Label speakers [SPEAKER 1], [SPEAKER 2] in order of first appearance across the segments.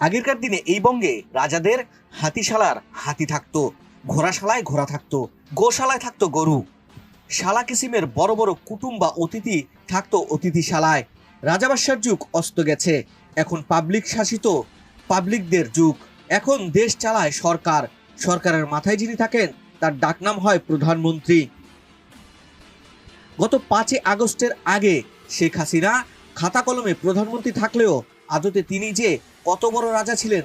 [SPEAKER 1] আগেরকার দিনে এই বঙ্গে রাজাদের হাতিশালার হাতি থাকতো, ঘোড়াশালায় ঘোড়া থাকতো, গোশালায় থাকতো গরু। শালা কিসিমের বড় বড় কুটুম বা অতিথি থাকতো অতিথিশালায়। রাজাবাসার যুগ অস্ত গেছে, এখন পাবলিক শাসিত পাবলিকদের যুগ। এখন দেশ চালায় সরকার, সরকারের মাথায় যিনি থাকেন, তার ডাকনাম হয় প্রধানমন্ত্রী। গত পাঁচই আগস্টের আগে শেখ হাসিনা খাতা কলমে প্রধানমন্ত্রী থাকলেও আদতে তিনি যে কত বড় রাজা ছিলেন,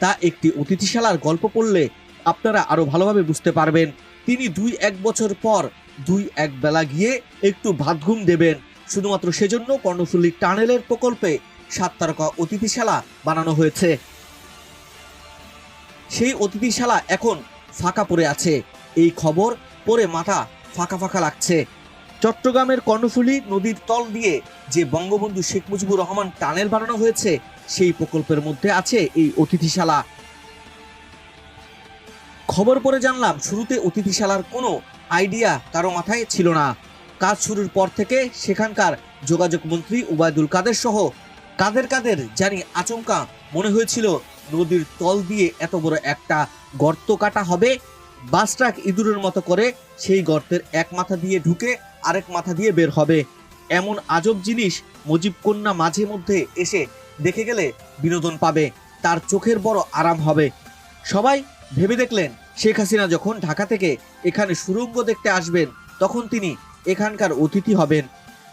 [SPEAKER 1] তা একটি অতিথিশালার গল্প পড়লে আপনারা আরও ভালোভাবে বুঝতে পারবেন। তিনি দুই এক বছর পর দুই এক বেলা গিয়ে একটু ভাত ঘুম দেবেন। শুধুমাত্র সেজন্য কর্ণফুলী টানেলের প্রকল্পে সাত তারকা অতিথিশালা বানানো হয়েছে। সেই অতিথিশালা এখন ফাঁকা পড়ে আছে। এই খবর পরে মাথা ফাঁকা ফাঁকা লাগছে। চট্টগ্রামের কর্ণফুলী নদীর তল দিয়ে যে বঙ্গবন্ধু শেখ মুজিবুর রহমান টানেল বানানো হয়েছে, সেই প্রকল্পের মধ্যে আছে এই অতিথিশালা। খবর পরে জানলাম, শুরুতে অতিথিশালার কোনো আইডিয়া কারও মাথায় ছিল না। কাজ শুরুর পর থেকে সেখানকার যোগাযোগ মন্ত্রী উবায়দুল কাদের সহ কাদের কাদের জানি আচমকা মনে হয়েছিল নদীর তল দিয়ে এত বড় একটা গর্ত কাটা হবে। বাস ট্রাক ইঁদুরের মতো করে সেই গর্তের এক মাথা দিয়ে ঢুকে আরেক মাথা দিয়ে বের হবে। এমন আজব জিনিস মুজিব কন্যা মাঝে মধ্যে এসে দেখে গেলে বিনোদন পাবে, তার চোখের বড় আরাম হবে। সবাই ভেবে দেখলেন, শেখ হাসিনা যখন ঢাকা থেকে এখানে সুরঙ্গ দেখতে আসবেন, তখন তিনি এখানকার অতিথি হবেন।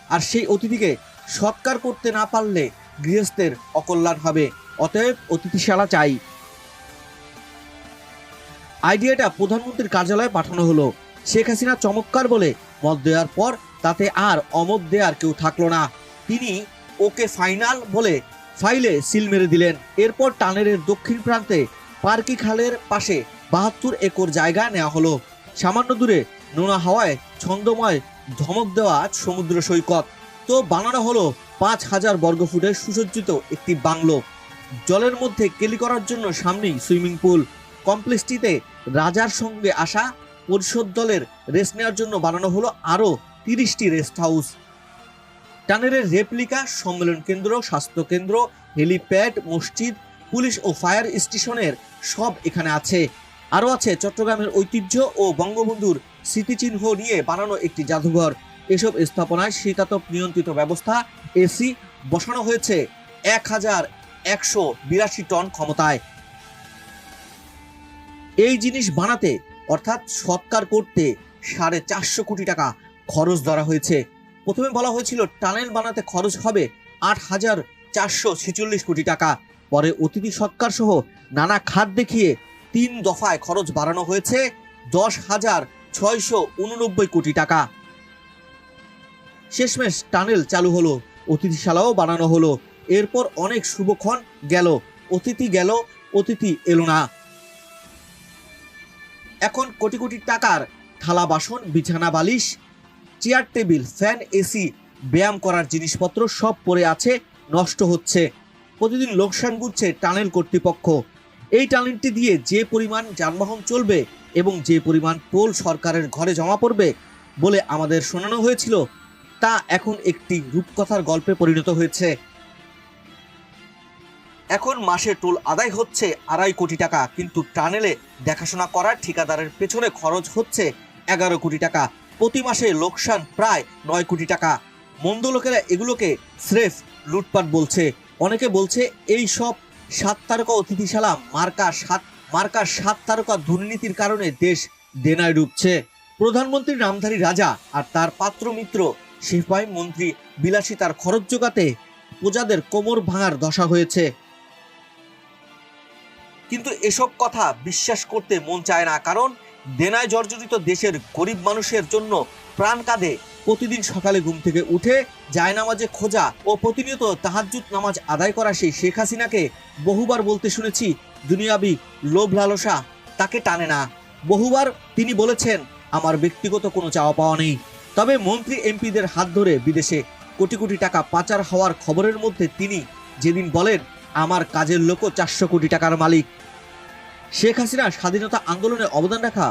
[SPEAKER 1] আর সেই অতিথিকে সৎকার করতে না পারলে গৃহস্থের অকল্যাণ হবে। অতএব অতিথিশালা চাই। আইডিয়াটা প্রধানমন্ত্রীর কার্যালয়ে পাঠানো হলো। শেখ হাসিনা চমৎকার বলে মত দেওয়ার পর তাতে আর অমত দেওয়ার কেউ থাকল না। তিনি ওকে ফাইনাল বলে ফাইলে সিল মেরে দিলেন। এরপর টানেলের দক্ষিণ প্রান্তে পার্কি খালের পাশে বাহাত্তর একর জায়গা নেওয়া হলো। সামান্য দূরে নোনা হাওয়ায় ছন্দময় ধমক দেওয়া সমুদ্র সৈকত। তো বানানো হলো পাঁচ হাজার বর্গফুটে সুসজ্জিত একটি বাংলো। জলের মধ্যে কেলি করার জন্য সামনেই সুইমিং পুল। কমপ্লেক্সটিতে রাজার সঙ্গে আসা পরিষদ দলের রেস্ট নেওয়ার জন্য বানানো হলো আরও তিরিশটি রেস্ট হাউস। টানেলের রেপ্লিকা, সম্মেলন কেন্দ্র, স্বাস্থ্য কেন্দ্র, হেলিপ্যাড, মসজিদ, পুলিশ ও ফায়ার স্টেশনের সব এখানে আছে। আরও আছে চট্টগ্রামের ঐতিহ্য ও বঙ্গবন্ধুর স্মৃতিচিহ্ন নিয়ে বানানো একটি জাদুঘর। এসব স্থাপনায় শীতাতপ নিয়ন্ত্রিত ব্যবস্থা, এসি বসানো হয়েছে এক হাজার একশো বিরাশি টন ক্ষমতায়। এই জিনিস বানাতে অর্থাৎ সৎকার করতে সাড়ে চারশো কোটি টাকা খরচ ধরা হয়েছে। প্রথমে বলা হয়েছিল, টানেল বানাতে খরচ হবে আট হাজার চারশো ছেচল্লিশ কোটি টাকা। পরে অতিথি সৎকার সহ নানা খাত দেখিয়ে তিন দফায় খরচ বাড়ানো হয়েছে দশ হাজার ছয়শো উননব্বই কোটি টাকা। শেষমেশ টানেল চালু হলো, অতিথিশালাও বানানো হলো। এরপর অনেক শুভক্ষণ গেল, অতিথি গেল, অতিথি এলো না। এখন কোটি কোটি টাকার থালা বাসন, বিছানা, বালিশ, চেয়ার, টেবিল, ফ্যান, এসি, ব্যায়াম করার জিনিসপত্র সব পড়ে আছে, নষ্ট হচ্ছে। প্রতিদিন লোকসান বুঝছে টানেল কর্তৃপক্ষ। এই টানেলটি দিয়ে যে পরিমাণ যানবাহন চলবে এবং যে পরিমাণ টোল সরকারের ঘরে জমা পড়বে বলে আমাদের শোনানো হয়েছিল, তা এখন একটি রূপকথার গল্পে পরিণত হয়েছে। এখন মাসে টোল আদায় হচ্ছে আড়াই কোটি টাকা, কিন্তু টানেলে দেখাশোনা করার ঠিকাদারের পেছনে খরচ হচ্ছে এগারো কোটি টাকা। প্রতি মাসে লোকসান প্রায় নয় কোটি টাকা। মন্দ লোকেরা এগুলোকে স্রেফ লুটপাট বলছে। অনেকে বলছে এই সব সাত তারকা অতিথিশালা মার্কা সাত মার্কা সাত তারকা দুর্নীতির কারণে দেশ দেনায় ডুবছে। প্রধানমন্ত্রী নামধারী রাজা আর তার পাত্র মিত্র সিপাহী মন্ত্রী বিলাসিতার খরচ জোগাতে প্রজাদের কোমর ভাঙার দশা হয়েছে। কিন্তু এসব কথা বিশ্বাস করতে মন চায় না, কারণ দেনায় জর্জরিত দেশের গরিব মানুষের জন্য প্রাণ কাঁধে প্রতিদিন সকালে ঘুম থেকে উঠে জায়নামাজে খোঁজা ও প্রতিনিয়ত তাহাজ্জুদ নামাজ আদায় করা সেই শেখ হাসিনাকে বহুবার বলতে শুনেছি, দুনিয়াবি লোভ লালসা তাকে টানে না। বহুবার তিনি বলেছেন, আমার ব্যক্তিগত কোনো চাওয়া পাওয়া নেই। তবে মন্ত্রী, এমপিদের হাত ধরে বিদেশে কোটি কোটি টাকা পাচার হওয়ার খবরের মধ্যে তিনি যেদিন বলেন আমার কাজের লোকও চারশো কোটি টাকার মালিক। শেখ হাসিনা স্বাধীনতা আন্দোলনে অবদান রাখা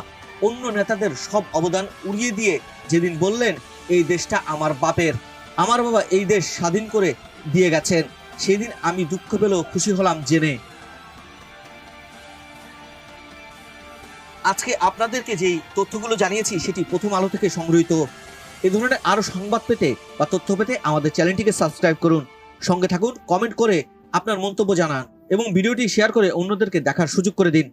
[SPEAKER 1] অন্য নেতাদের সব অবদান উড়িয়ে দিয়ে যেদিন বললেন, এই দেশটা আমার বাপের, আমার বাবা এই দেশ স্বাধীন করে দিয়ে গেছেন, সেদিন আমি দুঃখ পেলেও খুশি হলাম জেনে। আজকে আপনাদেরকে যেই তথ্যগুলো জানিয়েছি, সেটি প্রথম আলো থেকে সংগৃহীত। এ ধরনের আরও সংবাদ পেতে বা তথ্য পেতে আমাদের চ্যানেলটিকে সাবস্ক্রাইব করুন। সঙ্গে থাকুন, কমেন্ট করে আপনার মন্তব্য জানান এবং ভিডিওটি শেয়ার করে অন্যদেরকে দেখার সুযোগ করে দিন।